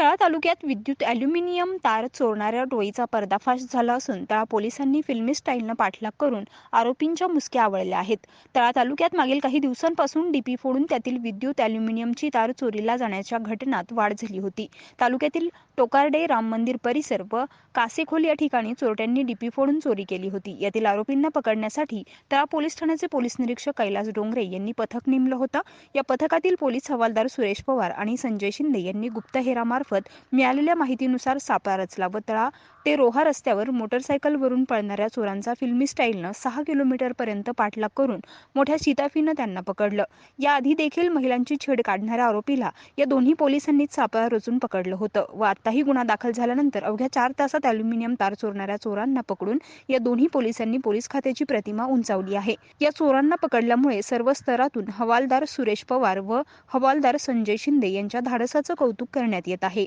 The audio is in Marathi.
तळा तालुक्यात विद्युत ॲल्युमिनियम तार चोरणाऱ्या टोळीचा पर्दाफाश झाला असून तळा पोलिसांनी फिल्मी स्टाईलनं पाठलाग करून आरोपींच्या मुसक्या आवळल्या आहेत. तळा तालुक्यात मागील काही दिवसांपासून डीपी फोडून त्यातील विद्युत ॲल्युमिनियमची तार चोरीला जाण्याच्या घटनात वाढ झाली होती. तालुक्यातील टोकारडे राम मंदिर परिसर व कासेखोल या ठिकाणी चोरट्यांनी डीपी फोडून चोरी केली होती. यातील आरोपींना पकडण्यासाठी तळा पोलीस ठाण्याचे पोलीस निरीक्षक कैलास डोंगरे यांनी पथक नेमलं होतं. या पथकातील पोलीस हवालदार सुरेश पवार आणि संजय शिंदे यांनी गुप्तहेरामार्फत मिळालेल्या माहितीनुसार सापळा रचला. व तळा ते रोहा रस्त्यावर मोटरसायकलवरून पळणाऱ्या चोरांचा फिल्मी स्टाईलनं सहा किलोमीटरपर्यंत पाठलाग करून मोठ्या शिताफीनं त्यांना पकडलं. याआधी देखील महिलांची छेड काढणाऱ्या आरोपीला या दोन्ही पोलिसांनीच सापळा रचून पकडलं होतं व आताही गुन्हा दाखल झाल्यानंतर अवघ्या चार तासात अल्युमिनियम तार चोरणाऱ्या चोरांना पकडून या दोन्ही पोलिसांनी पोलीस खात्याची प्रतिमा उंचावली आहे. या चोरांना पकडल्यामुळे सर्व स्तरातून हवालदार सुरेश पवार व हवालदार संजय शिंदे यांच्या धाडसाचं कौतुक करण्यात येत आहे.